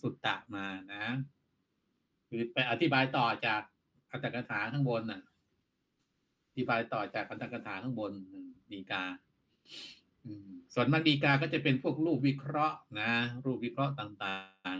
สุตตะมานะ คือไปอธิบายต่อจากอัตถกถาข้างบนน่ะ อธิบายต่อจากอัตถกถาข้างบนดีกาส่วนมากดีกาก็จะเป็นพวกรูปวิเคราะห์นะ รูปวิเคราะห์ต่าง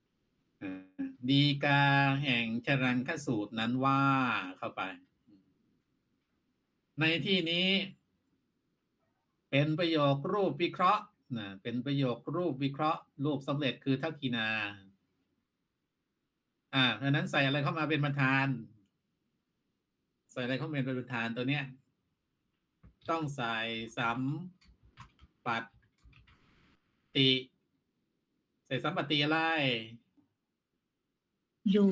ๆอ่าดีกาแห่งชรังคสูตรนั้นว่าเข้าไป ในที่นี้ เป็นประโยครูปวิเคราะห์ นะเป็นประโยครูปวิเคราะห์ รูปสำเร็จคือทักกินา อ่าเพราะฉะนั้นใส่อะไรเข้ามาเป็นประธาน ใส่อะไรเข้ามาเป็นประธานตัวเนี้ย ต้องใส่สัมปัตติ ใส่สัมปัตติอะไรอยู่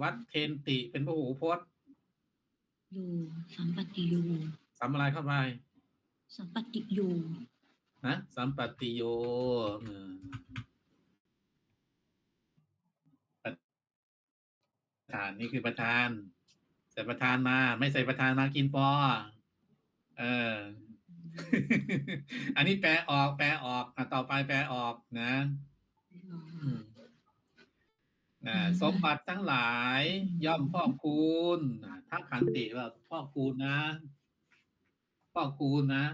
วัดเทนติเป็นพหูพจน์อยู่สัมปติอยู่สัมอะไรเข้าไปสัมปติอยู่ นะสัมปติโยเออประธานนี่คือประธาน ใส่ประธานมา ไม่ใส่ประธานมากินปอ เออ อันนี้แปลออก แปลออกอะต่อไปแปลออกนะอืมนะอืมสมบัติทั้งหลายย่อมพ่อคูณอะถ้าขันติว่าพ่อคูณนะ พ่อคูณนะ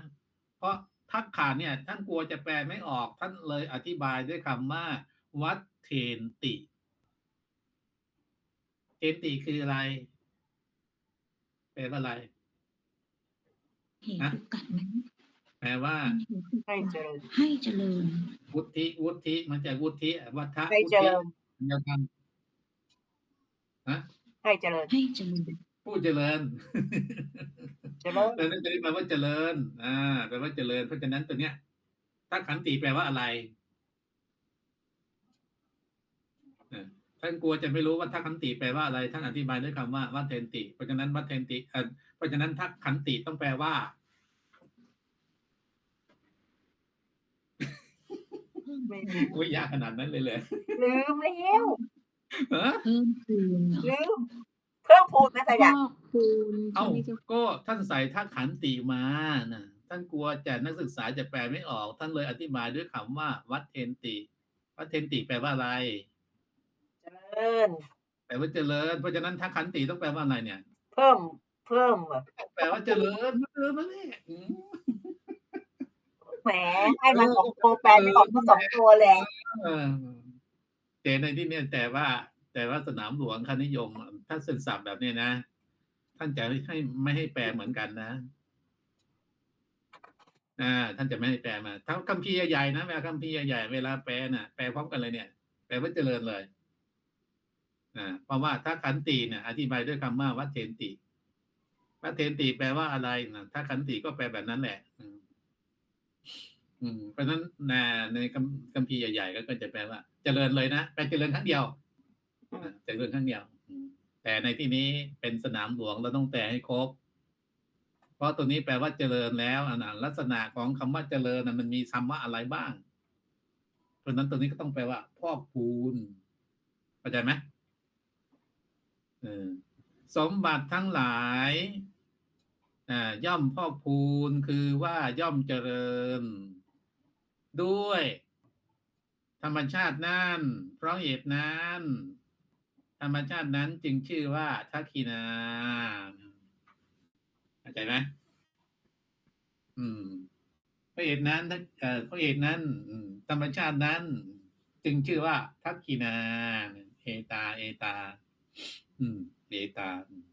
เพราะ ทักขาเนี่ย ท่านกลัวจะแปลไม่ออกท่านเลยอธิบายด้วยคำว่า วัดเทนติ เทนติคืออะไรแปลว่าอะไรเหตุฮะทุกกัดนั้นแปลว่า ให้เจริญให้เจริญ วุฒิวุฒิมันจะวุฒิวัฒให้วุเจฒิริญเดียวกันฮะให้เจริญให้เจริญ ผู้เจริญเจริญแต่นั้นจะแปลว่าเจริญ อ่าแปลว่าเจริญ เพราะฉะนั้นตัวเนี้ยถ้าขันติแปลว่าอะไรเออท่านกลัวจะไม่รู้ว่าถ้าขันติแปลว่าอะไร ท่านอธิบายด้วยคำว่าวัดเทนติ เพราะฉะนั้นวัดเทนติเออเพราะฉะนั้นถ้าขันติต้องแปลว่าไม่รู้โอ้ยยากขนาดนั้นเลยเลยลืมแล้วฮะ เพิ่มพูนเหรอลืมเพิ่มพูดนะแต่อยากพอกคูณเอ้าใช่ไหมเจ้าก็ท่านใส่ท่าขันติมานะท่านกลัวจะนักศึกษาจะแปลไม่ออก ท่านเลยอธิบายด้วยคำว่า วัดเทนติ วัดเทนติแปลว่าอะไร เจริญ แปลว่าเจริญ เพราะฉะนั้นถ้าขันติต้องแปลว่าอะไรเนี่ย เพิ่ม เพิ่มแบบแปลว่าเจริญเจริญนั่นแหละอืมแหม ให้มันสองตัวแปลไม่ออกก็สองตัวแหละเออแต่ในที่เนี้แต่ว่า แต่ว่าสนามหลวงคณิยม ถ้าเส้นสับแบบนี้นะ ท่านจะไม่ให้ไม่ให้แปลเหมือนกันนะอ่าท่านจะไม่ให้แปลมาถ้าคัมภีใหญ่ๆนะเวลาคัมภีใหญ่ๆเวลาแปลน่ะแปลพร้อมกันเลยเนี่ย แปลว่าเจริญเลยอ่าเพราะว่าถ้าขันติเนี่ย อธิบายด้วยคำว่าวัดเทนติวัดเทนติแปลว่าอะไรนะถ้าขันติก็แปลแบบนั้นแหละ อืมเพราะฉะนั้นนะในคัมคัมภีร์ใหญ่ๆก็จะแปลว่า เจริญเลยนะแปลเจริญครั้งเดียว อ่าเจริญครั้งเดียวอืมแต่ในที่นี้เป็นสนามหลวงเราต้องแปลให้ครบ เพราะตัวนี้แปลว่าเจริญแล้วอะนะลักษณะของคำว่าเจริญนะมันมีคำว่าอะไรบ้าง เพราะฉะนั้นตัวนี้ก็ต้องแปลว่าพอกพูนเข้าใจไหมเออสมบัติทั้งหลายอ่าย่อมพอกพูนคือว่าย่อมเจริญ ด้วย ธรรมชาตินั้นเพราะเหตุนั้น ธรรมชาตินั้นจึงชื่อว่าทักขินาเข้าใจไหมอืมเพราะเหตุนั้นทักเอ่อเพราะเหตุนั้นอืมธรรมชาตินั้น จึงชื่อว่าทักขินาเอตา เอตา อืมเอตาอืม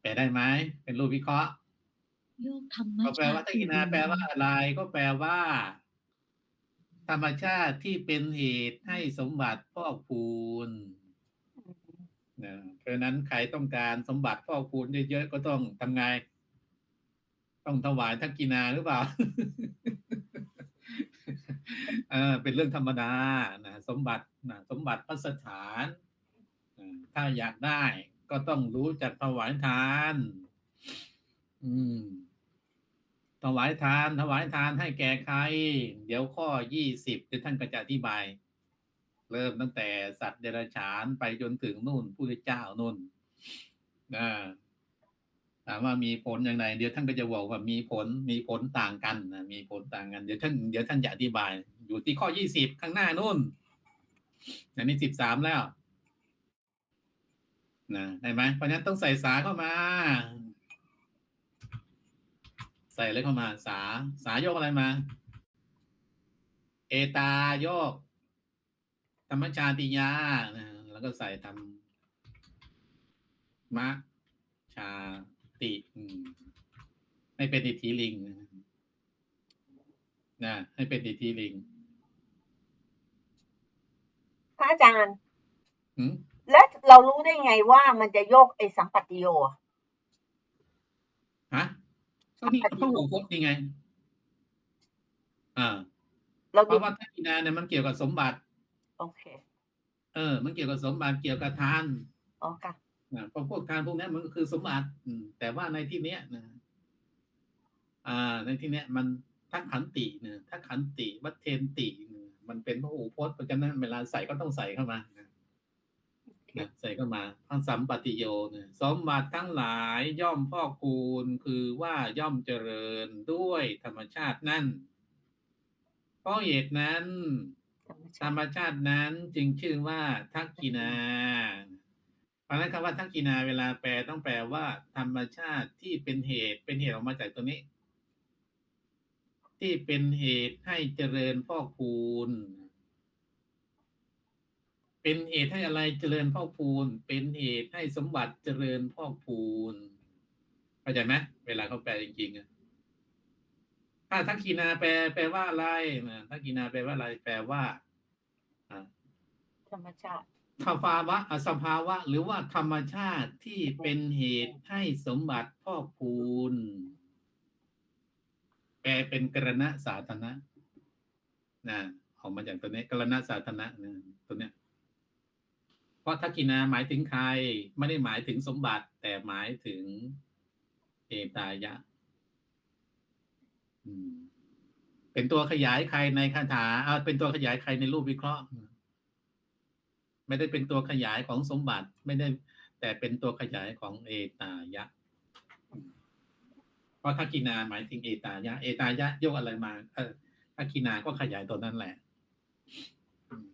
แปลได้ไหมเป็นรูปวิเคราะห์โยกธรรมก็แปลว่าชทักขินาแปลว่าอะไร ก็แปลว่า ธรรมชาติที่เป็นเหตุให้สมบัติพอกพูนนะเพราะฉะนั้นใครต้องการสมบัติพอกพูนเยอะๆก็ต้องทำไง ต้องถวายทักกินาหรือเปล่าเออเป็นเรื่องธรรมดานะสมบัตินะสมบัติพัสถานอ่าถ้าอยากได้ก็ต้องรู้จักถวายทาน อืม ถวายทาน ถวายทานให้แก่ใคร เดี๋ยวข้อยี่สิบเดี๋ยวท่านก็จะอธิบาย เริ่มตั้งแต่สัตว์เดรัจฉานไปจนถึงนู่นผู้เจ้านู่นนะถามว่ามีผลอย่างไรเดี๋ยวท่านก็จะบอกว่ามีผลมีผลต่างกันนะมีผลต่างกัน เดี๋ยวท่านเดี๋ยวท่านจะอธิบาย อยู่ที่ข้อยี่สิบข้างหน้านู่นอันนี้สิบสามแล้วนะได้ไหมเพราะฉะนั้นต้องใส่สาเข้ามา ใส่เลยเข้ามา สา สาโยกอะไรมา เอตาโยก ธรรมชาติยานะแล้วก็ใส่ทำมะ ชาติอืมให้เป็นอิทธิลิงนะนะให้เป็นอิทธิลิงพระอาจารย์หืมแล้วเรารู้ได้ไงว่ามันจะโยกไอ้สัมปัตติโยอะฮะ ก็นี่พระหูพจน์นี่ไง อ่าเราเพดูราะว่าทักกินาเนี่ยมันเกี่ยวกับสมบัติโอเค เออ มันเกี่ยวกับสมบัติเกี่ยวกับทานอ๋อค่ะนะเพราะพวกทานพวกนี้มันก็คือสมบัติอืมแต่ว่าในที่เนี้ยนะอ่า ในที่เนี้ย มันทักขันติเนี่ยทักขันติ วัฏเทนติเนี่ยมันเป็นพระหูพจน์เพราะฉะนั้นเวลาใส่ก็ต้องใส่เข้ามานะ นะใส่เข้ามาทั้งสัมปติโยเนี่ยสมบัติทั้งหลายย่อมพ่อคูณคือว่าย่อมเจริญด้วยธรรมชาตินั่นเพราะเหตุนั้น ธรรมธชารติรมชาตินั้นจึงชื่อว่าทักกินาเพราะฉะนั้นคำว่าทักกินาเวลาแปลต้องแปลว่า ธรรมชาติที่เป็นเหตุเป็นเหตุออกมาจากตัวนี้ ที่เป็นเหตุให้เจริญพ่อคูณ เป็นเหตุให้อะไรเจริญพ่อคูณเป็นเหตุให้สมบัติเจริญพ่อคูณเข้าใจไหมเวลาเขาแปลจริงๆอะถ้าทักกินาแปลแปลว่าอะไรนะทักกินาแปลว่าอะไร แปลว่าอ่าธรรมชาติสภาวะอะสภาวะ หรือว่าธรรมชาติที่เป็นเหตุให้สมบัติพ่อคูณแปลเป็นกรณะสาธนะนะออกมาจากตัวนี้กรณะสาธนะนะตัวเนี้ย เพราะทักกินาหมายถึงใคร ไม่ได้หมายถึงสมบัติ แต่หมายถึงเอตายะเป็นตัวขยายใครในคาถาเอาเป็นตัวขยายใครในรูปวิเคราะห์ ไม่ได้เป็นตัวขยายของสมบัติ ไม่ได้ แต่เป็นตัวขยายของเอตายะ เพราะทักกินาหมายถึงเอตายะ เอตายะยกอะไรมา เออทักกินาก็ขยายตัวนั้นแหละอืม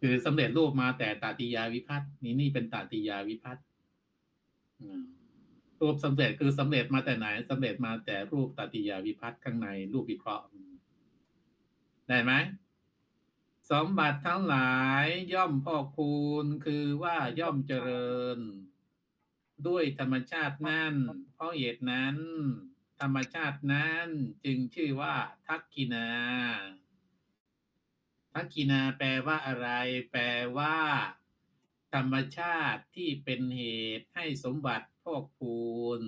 คือสำเร็จรูปมาแต่ตาติยาวิพัฒน์นี่นี่เป็นตาติยาวิพัฒน์รูปสำเร็จคือสำเร็จมาแต่ไหนสำเร็จมาแต่รูปตาติยาวิพัฒน์ข้างในรูปวิเคราะห์ ได้ไหมสมบัติทั้งหลายย่อมพอกคูณคือว่าย่อมเจริญ ด้วยธรรมชาตินั่น เพราะเหตุนั้น ธรรมชาตินั้นจึงชื่อว่าทักกินา ทักกินาแปลว่าอะไร แปลว่า ธรรมชาติที่เป็นเหตุให้สมบัติพอกคูณ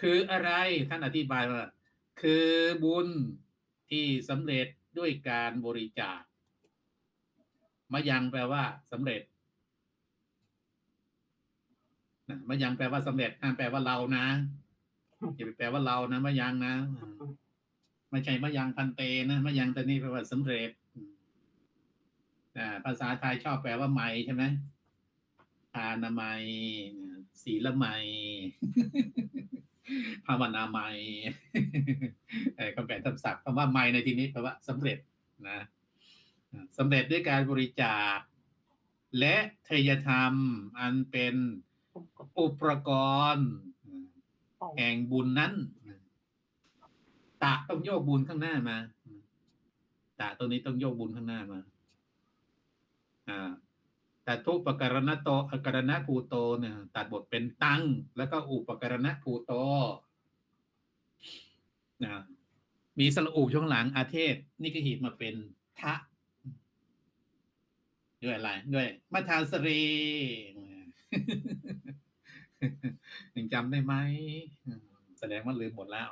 คืออะไรท่านอธิบายว่าคือบุญที่สำเร็จด้วยการบริจาคมายังแปลว่าสำเร็จนะมายังแปลว่าสำเร็จห้ามแปลว่าเรานะอย่าไปแปลว่าเรานะมายังนะ ไม่ใช่มายังพันเตนะมายังตัวนี้แปลว่าสำเร็จอ่าภาษาไทยชอบแปลว่าไม่ใช่ไหมทานามัยศีลไมยภาวนาไมยเออคำแปลทับศัพท์คำว่าไมยในที่นี้แปลว่าสำเร็จนะสำเร็จด้วยการบริจาค และเทยธรรม อันเป็นอุปกรณ์ของแห่งบุญนั้น ตะต้องโยกบุญข้างหน้ามา ตะตัวนี้ต้องโยกบุญข้างหน้ามา อ่าแต่ทุปกรณะโตอการณะภูโตเนี่ย ตัดบทเป็นตังแล้วก็อุปกรณะภูโตนะมีสระอุช่วงหลังอาเทศ นี่ก็หีบมาเป็นทะ ด้วยอะไรด้วยมาทานสรียังจำได้ไหม แสดงว่าลืมหมดแล้ว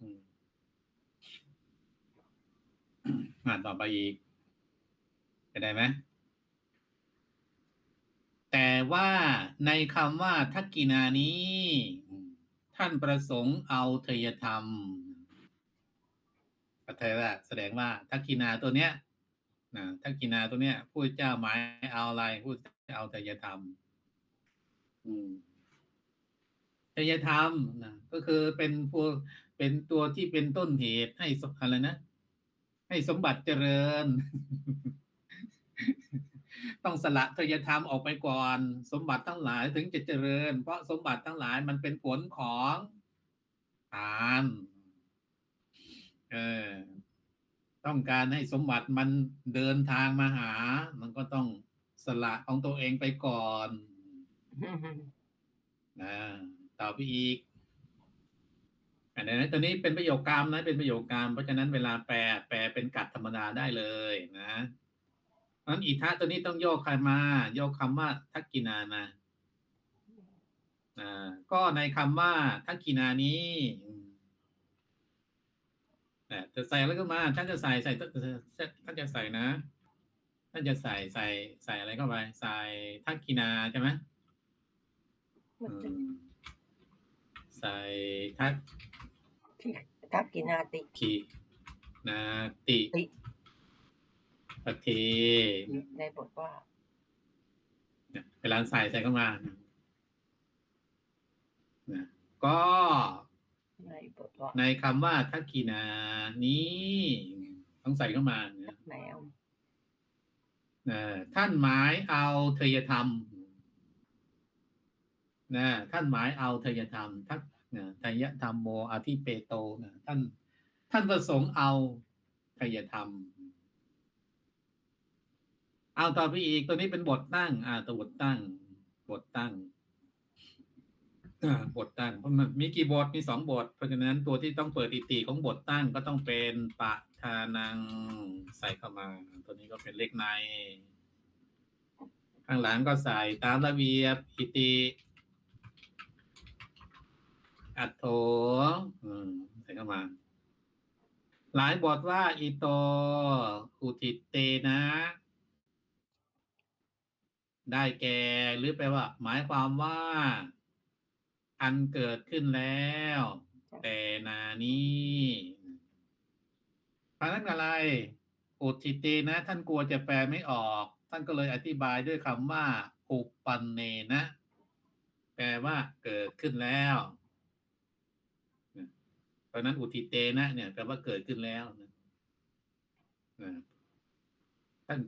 อืม อ่านต่อไปอีกไปได้ไหมแต่ว่าในคำว่าทักกินานี้ ท่านประสงค์เอาเทยธรรมก็เทว่าแสดงว่าทักกินาตัวเนี้ยนะทักกินาตัวเนี้ยผู้เจ้าหมายเอาอะไรผู้เจ้าเอาเทยธรรมอืมจริยธรรมนะก็คือเป็นพวกเป็นตัวที่เป็นต้นเหตุให้สอะไรนะ ให้สมบัติเจริญ ต้องสละจริยธรรมออกไปก่อน สมบัติทั้งหลายถึงจะเจริญ เพราะสมบัติทั้งหลายมันเป็นผลของทานเออต้องการให้สมบัติมันเดินทางมาหา มันก็ต้องสละของตัวเองไปก่อนนะต่อไปอีก อันนี้ตัวนี้เป็นประโยคกรรมนะ เป็นประโยคกรรม เพราะฉะนั้นเวลาแปลแปลเป็นกัดธรรมดาได้เลยนะเพราะฉะนั้นอิทะตัวนี้ต้องโยกใครมาโยกคำว่าทักกินานะอ่าก็ในคำว่าทักกินานี้อืมแต่จะใส่แล้วก็มาท่านจะใส่ใส่ท่านจะใส่นะท่านจะใส่ใส่ใส่อะไรเข้าไป ใส่ทักกินาใช่ไหมมันอืจะมใส่ทัก ที่ทักกินาติขีนาติติปเทในบทว่าเนี่ยเวลาใส่ใส่เข้ามานะก็ในบทว่าในคำว่าทักกีนานี้ต้องใส่เข้ามานะแมวนะท่านหมายเอาเทยธรรมนะท่านหมายเอาเทยธรรม ทัก นะทยธรรมโมอธิเปโตนะท่านท่านประสงค์เอาเทยธรรม เอาต่อไปอีกตัวนี้เป็นบทตั้ง อ่าตัวบทตั้ง บทตั้งบทตั้งเพราะมันมีกี่บทมีสองบท เพราะฉะนั้นตัวที่ต้องเปิดอิติของบทตั้งก็ต้องเป็นปะทานังใส่เข้ามา ตัวนี้ก็เป็นเลขใน ข้างหลังก็ใส่ตามระเบียบอิติ อัตโถใส่เข้ามา หลายบทว่าอิโต อุทิเตนะ ได้แก่หรือแปลว่า หมายความว่า อันเกิดขึ้นแล้ว แต่นานี้เพราะนั้นอะไร อุทิเตนะ ท่านกลัวจะแปลไม่ออก ท่านก็เลยอธิบายด้วยคำว่า อุปันเนนะ แปลว่าเกิดขึ้นแล้ว เพราะนั้นอุทิเตนะเนี่ยแปลว่าเกิดขึ้นแล้วนะท่าน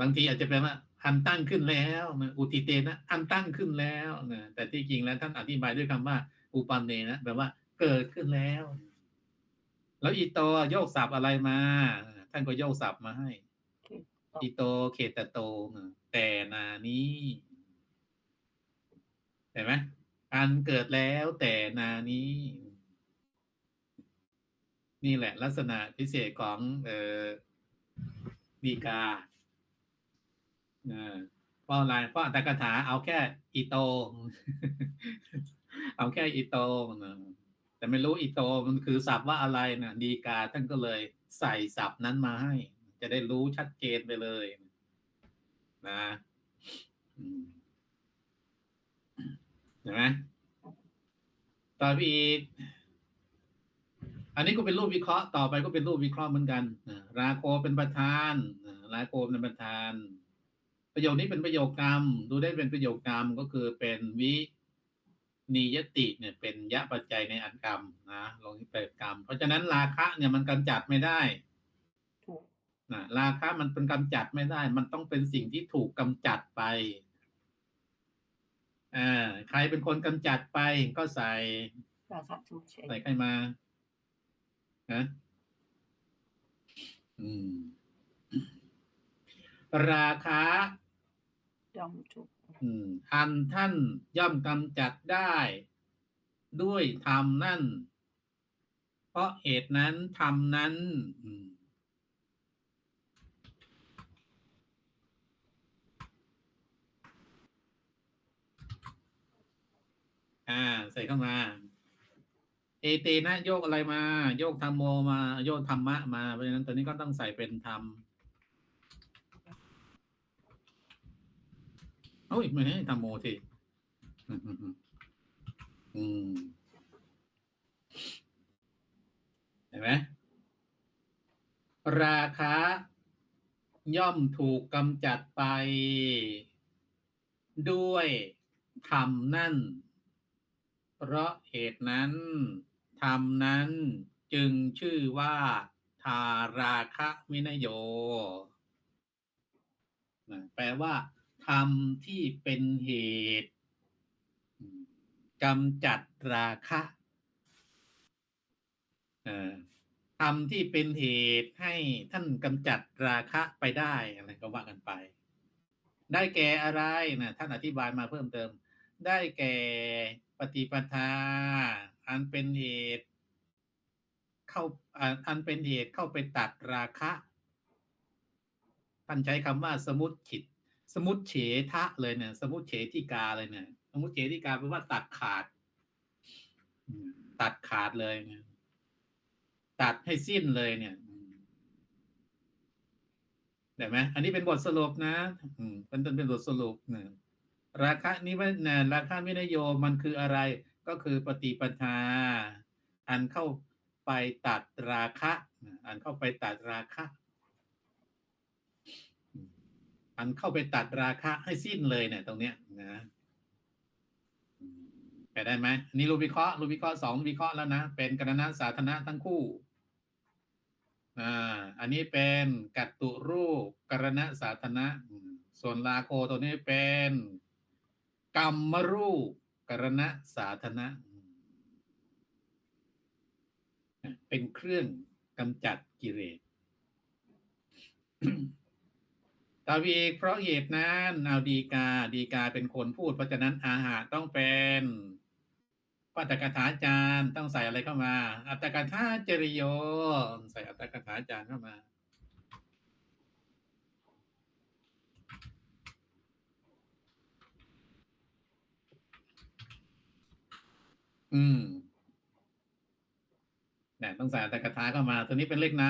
บางทีอาจจะแปลว่าอันตั้งขึ้นแล้วนะอุทิเตนะอันตั้งขึ้นแล้วนะแต่ที่จริงแล้วท่านอธิบายด้วยคำว่า อุปันเนนะแปลว่าเกิดขึ้นแล้ว แล้วอีโตโยกศัพท์อะไรมา ท่านก็โยกศัพท์มาให้อีโตเขตโตนะแต่นานี้เห็นไหมอันเกิดแล้วแต่นานี้ นี่แหละ ลักษณะพิเศษของเออดีกานะเพราะอะไรเพราะอัตถกถาเอาแค่อีโต เอาแค่อีโตนะแต่ไม่รู้อีโตมันคือศัพท์ว่าอะไรนะดีกาท่านก็เลยใส่ศัพท์นั้นมาให้ จะได้รู้ชัดเจนไปเลย นะเห็นไหมต่อไปอีก อันนี้ก็เป็นรูปวิเคราะห์ต่อไปก็เป็นรูปวิเคราะห์เหมือนกันนะราโคเป็นประธานนะราโคเป็นประธาน ประโยคนี้เป็นประโยคกรรม ดูได้เป็นประโยคกรรมก็คือเป็นวินิยติเนี่ยเป็นยะปัจจัยในอันกรรมนะลงที่เปิดกรรม เพราะฉะนั้นราคะเนี่ยมันกำจัดไม่ได้ถูกนะราคะมันเป็นกำจัดไม่ได้ มันต้องเป็นสิ่งที่ถูกกำจัดไปอ่าใครเป็นคนกำจัดไปก็ใส่ราคะทุเฉยใส่ใครมา นะอืมราคาย่อมถูกอืมอันท่านย่อมกำจัดได้ ด้วยธรรมนั่น เพราะเหตุนั้นธรรมนั้นอืมอ่า ใส่เข้ามา เอเตนะโยกอะไรมา โยกธรรมโมมา โยกธรรมะมาเพราะฉะนั้นตัวนี้ก็ต้องใส่เป็นธรรมโอ้ยไม่ให้ธรรมโมทีอืมเห็นไหมราคะย่อมถูกกำจัดไป ด้วยทำนั่น เพราะเหตุนั้น ทำนั้นจึงชื่อว่าทาราคะวินโยนะแปลว่าทำที่เป็นเหตุกำจัดราคะเอ่อทำที่เป็นเหตุให้ท่านกำจัดราคะไปได้อะไรก็ว่ากันไป ได้แก่อะไรนะท่านอธิบายมาเพิ่มเติม ได้แก่ปฏิปทา อันเป็นเหตุ เข้าอันเป็นเหตุเข้าไปตัดราคะท่านใช้คำว่าสมุดขิด สมุดเฉทะเลยเนี่ย สมุดเฉทิกาเลยเนี่ย สมุดเฉทิกาแปลว่าตัดขาด ตัดขาดเลยเนี่ยตัดให้สิ้นเลยเนี่ยอืมเห็นไหมอันนี้เป็นบทสรุปนะ อืมเป็นเป็นบทสรุปนะราคะนี้ว่านะราคะวินโยมันคืออะไร ก็คือปฏิปทา อันเข้าไปตัดราคะอันเข้าไปตัดราคะ อันเข้าไปตัดราคะให้สิ้นเลยเนี่ย ตรงเนี้ยนะไปได้ไหมนนี้รูปวิเคราะห์รูปวิเคราะห์สองวิเคราะห์แล้วนะเป็นกรณะสาธารณะทั้งคู่อ่าอันนี้เป็นกัตตุรูปกรณะสาธารณะส่วนลาโคตัวนี้เป็นกรรมรูป กรณะสาธารณะเป็นเครื่องกำจัดกิเลสตาวีเพราะเหตุนั้นเอาดีกา ดีกาเป็นคนพูด เพราะฉะนั้นอาหารต้องเป็นปัตตกถาจารย์ต้องใส่อะไรเข้ามา อัตตกถาจริโย ใส่อัตตกถาจารย์เข้ามา อืมเนี่ยต้องใส่อัตตกถาเข้ามา ตัวนี้เป็นเลขใน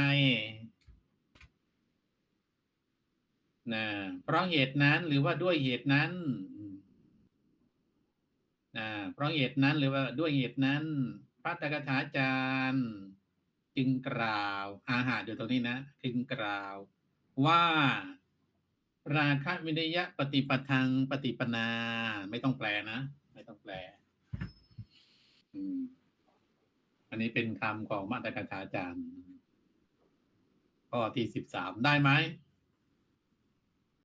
นะเพราะเหตุนั้นหรือว่าด้วยเหตุนั้นนะเพราะเหตุนั้นหรือว่าด้วยเหตุนั้น พระตกถาจารย์ จึงกล่าว อาหารอยู่ตรงนี้นะจึงกล่าว ว่า ราคะวินยะปฏิปทังปฏิปนา ไม่ต้องแปลนะ ไม่ต้องแปล อันนี้เป็นคำของมาตรกถาจารย์ ข้อที่สิบสามได้ไหม